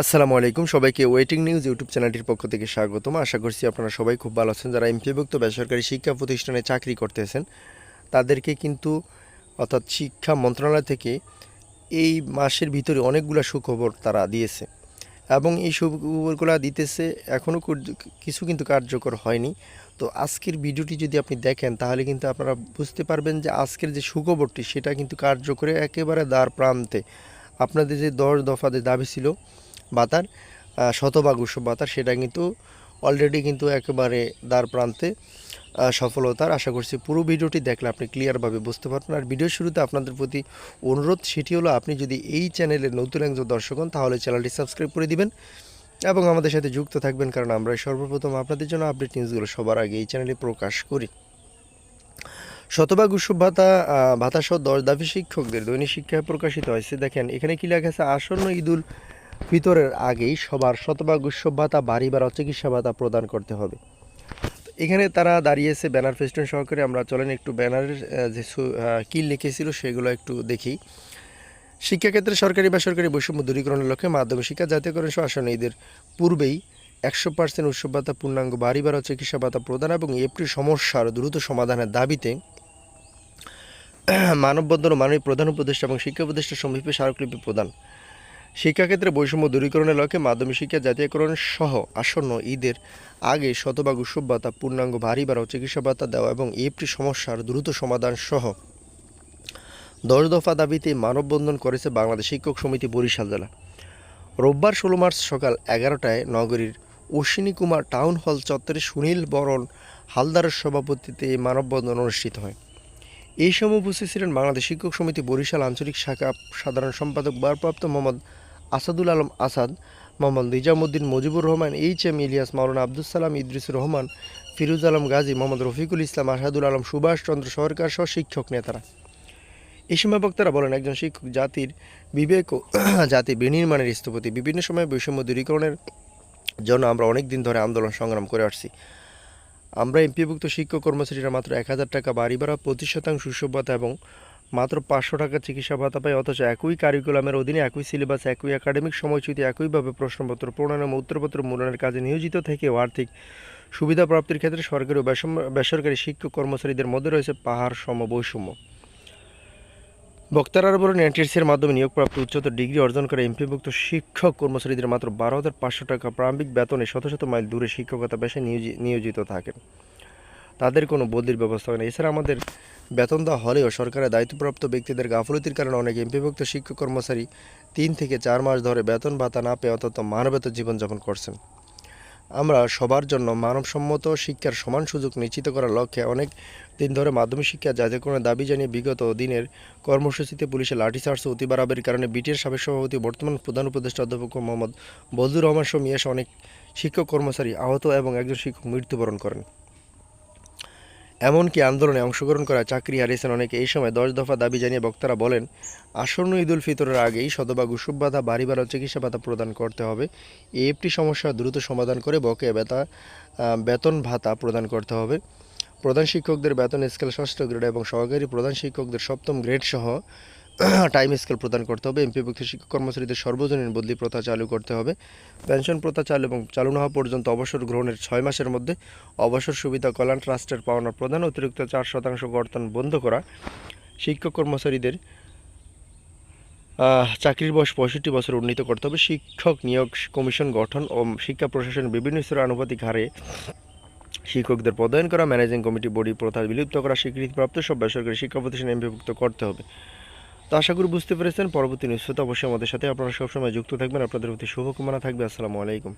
আসসালামু আলাইকুম। সবাইকে ওয়েটিং নিউজ ইউটিউব চ্যানেলটির পক্ষ থেকে স্বাগতম। আশা করছি আপনারা সবাই খুব ভালো আছেন। যারা এমপিভুক্ত বেসরকারি শিক্ষা প্রতিষ্ঠানে চাকরি করতেছেন, তাদেরকে কিন্তু অর্থাৎ শিক্ষা মন্ত্রণালয় থেকে এই মাসের ভিতরে অনেকগুলো সুখবর তারা দিয়েছে এবং এই সুখবরগুলো দিতেছে এখনও কিছু কিন্তু কার্যকর হয়নি। তো আজকের ভিডিওটি যদি আপনি দেখেন, তাহলে কিন্তু আপনারা বুঝতে পারবেন যে আজকের যে সুখবরটি, সেটা কিন্তু কার্যকরে একেবারে দ্বার প্রান্তে। আপনাদের যে দশ দফা যে দাবি ছিল বাতার শতভাগ উৎসব বাতার, সেটা কিন্তু অলরেডি কিন্তু একেবারে দ্বার প্রান্তে সফলতার। আশা করছি পুরো ভিডিওটি দেখলে আপনি ক্লিয়ারভাবে বুঝতে পারবেন। আর ভিডিও শুরুতে আপনাদের প্রতি অনুরোধ, সেটি হলো আপনি যদি এই চ্যানেলে নতুন একজন দর্শক হন, তাহলে চ্যানেলটি সাবস্ক্রাইব করে দিবেন এবং আমাদের সাথে যুক্ত থাকবেন, কারণ আমরা সর্বপ্রথম আপনাদের জন্য আপডেট নিউজগুলো সবার আগে এই চ্যানেলে প্রকাশ করি। শতভাগ উৎসব ভাতা ভাতাসহ দশ দাবি শিক্ষকদের দৈনিক শিক্ষায় প্রকাশিত হয়েছে। দেখেন, এখানে কি লেখা আছে? আসন্ন ঈদুল ফিতরের আগেই সবার শতভাগ উৎসব ভাতা বাড়ি বা চিকিৎসা ভাতা প্রদান করতে হবে। এখানে তারা দাঁড়িয়েছে ব্যানার ফেস্টুন সহকারে, আমরা চলেন একটু ব্যানারের যে কি লিখেছিল সেগুলো একটু দেখি। শিক্ষাক্ষেত্রে সরকারি বেসরকারি বৈষম্য দূরীকরণের লক্ষ্যে মাধ্যমিক শিক্ষা, জাতীয়করণ সহ ঈদের পূর্বেই একশো পার্সেন্ট উৎসব ভাতা পূর্ণাঙ্গ বাড়ি বাড়া চিকিৎসা ভাতা প্রদান এবং এপ্রিল সমস্যার দ্রুত সমাধানের দাবিতে মানববন্ধন মাননীয় প্রধান উপদেষ্টা এবং শিক্ষা উপদেষ্টা সমীপে স্মারকলিপি প্রদান। শিক্ষাক্ষেত্রে বৈষম্য দূরীকরণের লক্ষ্যে মাধ্যমিক শিক্ষা জাতীয়করণ সহ আসন্ন ঈদের আগে শতভাগ উৎসব ভাতা পূর্ণাঙ্গ ভারী বাড়াও চিকিৎসা ভাতা দেওয়া এবং এপ্রিল সমস্যার দ্রুত সমাধান সহ দশ দফা দাবিতে মানববন্ধন করেছে বাংলাদেশ শিক্ষক সমিতি বরিশাল জেলা। রোববার ষোলো মার্চ সকাল এগারোটায় নগরীর অশ্বিনী কুমার টাউন হল চত্বরে সুনীল বরণ হালদারের সভাপতিত্বে মানববন্ধন অনুষ্ঠিত হয়। এই সময় উপস্থিত ছিলেন বাংলাদেশ শিক্ষক সমিতি বরিশাল আঞ্চলিক শাখা সাধারণ সম্পাদক ভারপ্রাপ্ত মোহাম্মদ আসাদুল আলম আসাদ, মোহাম্মদ নিজামুদ্দিন মুজিবুর রহমান, এইচ এম ইলিয়াস, মাওলানা আব্দুল সালাম ইদ্রিসুর রহমান, ফিরুজ আলম গাজী, মোহাম্মদ রফিকুল ইসলাম, আসাদুল আলম, সুভাষ চন্দ্র সরকার সহ শিক্ষক নেতারা। এই সময় বক্তারা বলেন, একজন শিক্ষক জাতির বিবেক ও জাতি বিনির্মাণের স্থপতি। বিভিন্ন সময় বৈষম্য দূরীকরণের জন্য আমরা অনেক দিন ধরে আন্দোলন সংগ্রাম করে আসছি। আমরা এমপিভুক্ত শিক্ষক কর্মচারীরা মাত্র এক হাজার টাকা বাড়ি ভাড়া, পঁচিশ শতাংশ ভাতা এবং মাত্র পাঁচশো টাকা চিকিৎসা ভাতা পায়, অথচ একই কারিকুলামের অধীনে একই সিলেবাস একই একাডেমিক সময়সূচি একইভাবে প্রশ্নপত্র প্রণয়ন উত্তরপত্র মূল্যায়নের কাজে নিয়োজিত থেকেও আর্থিক সুবিধা প্রাপ্তির ক্ষেত্রে সরকারি ও বেসরকারি শিক্ষক কর্মচারীদের মধ্যে রয়েছে পাহাড় সম বৈষম্য বক্তারা বলেন এনটিএসির মাধ্যমে নিয়োগপ্রাপ্ত উচ্চতর ডিগ্রি অর্জন করে এমপিভুক্ত শিক্ষক কর্মচারীদের মাত্র বারো হাজার পাঁচশো টাকা প্রারম্ভিক বেতনে শত শত মাইল দূরে শিক্ষকতা পেশায় নিয়োজি- নিয়োজিত থাকেন। তাদের কোনো বদলির ব্যবস্থা হয় না। এছাড়া আমাদের বেতন দেওয়া হলেও সরকারের দায়িত্বপ্রাপ্ত ব্যক্তিদের গাফলতির কারণে অনেক এমপিভুক্ত শিক্ষক কর্মচারী তিন থেকে চার মাস ধরে বেতন ভাতা না পেয়ে অন্তত মানবেত জীবনযাপন করছেন। আমরা সবার জন্য মানবসম্মত শিক্ষার সমান সুযোগ নিশ্চিত করার লক্ষ্যে অনেক দিন ধরে মাধ্যমিক শিক্ষা জাতীয়করণের দাবি জানিয়ে বিগত দিনের কর্মসূচিতে পুলিশের লাঠিচার্জ অতি বাড়াবাড়ির কারণে বিটির সাবেক সভাপতি, বর্তমান প্রধান উপদেষ্টা অধ্যাপক মোহাম্মদ বজলুর রহমান সহ মিয়াস অনেক শিক্ষক কর্মচারী আহত এবং একজন শিক্ষক মৃত্যুবরণ করেন। এমনকি আন্দোলনে অংশগ্রহণ করা চাকরি হারিয়েছেন অনেকে। এই সময় দশ দফা দাবি জানিয়ে বক্তারা বলেন, আসন্ন ঈদুল ফিতরের আগেই শতভাগ উৎসব ভাতা বাড়ি ভাড়া চিকিৎসা ভাতা প্রদান করতে হবে। একটি সমস্যা দ্রুত সমাধান করে বকেয়া বেতা বেতন ভাতা প্রদান করতে হবে। প্রধান শিক্ষকদের বেতন স্কেল ষষ্ঠ গ্রেড এবং সহকারী প্রধান শিক্ষকদের সপ্তম গ্রেড সহ টাইম স্কেল প্রদান করতে হবে এমপিভুক্ত শিক্ষক কর্মচারীদের সর্বজনীন বদলি প্রথা চালু করতে হবে। পেনশন প্রথা চালু এবং চালু না হওয়া পর্যন্ত অবসর গ্রহণের ছয় মাসের মধ্যে অবসর সুবিধা, কল্যাণ, ট্রাস্টের পাওনা প্রদান, অতিরিক্ত চার শতাংশ কর্তন বন্ধ করা। শিক্ষক কর্মচারীদের চাকরির বয়স পঁয়ষট্টি বছর উন্নীত করতে হবে। শিক্ষক নিয়োগ কমিশন গঠন ও শিক্ষা প্রশাসনের বিভিন্ন স্তরের আনুপাতিক হারে শিক্ষকদের পদায়ন করা। ম্যানেজিং কমিটি বডি প্রথা বিলুপ্ত করা। স্বীকৃতিপ্রাপ্ত সব বেসরকারি শিক্ষা প্রতিষ্ঠানে এমপিভুক্ত করতে হবে। তো আশা করি বুঝতে পেরেছেন। পরবর্তী নিশ্চয়তা অবশ্যই আমাদের সাথে। আপনারা সবসময় যুক্ত থাকবেন। আপনাদের প্রতি শুভকামনা থাকবে। আসসালামু আলাইকুম।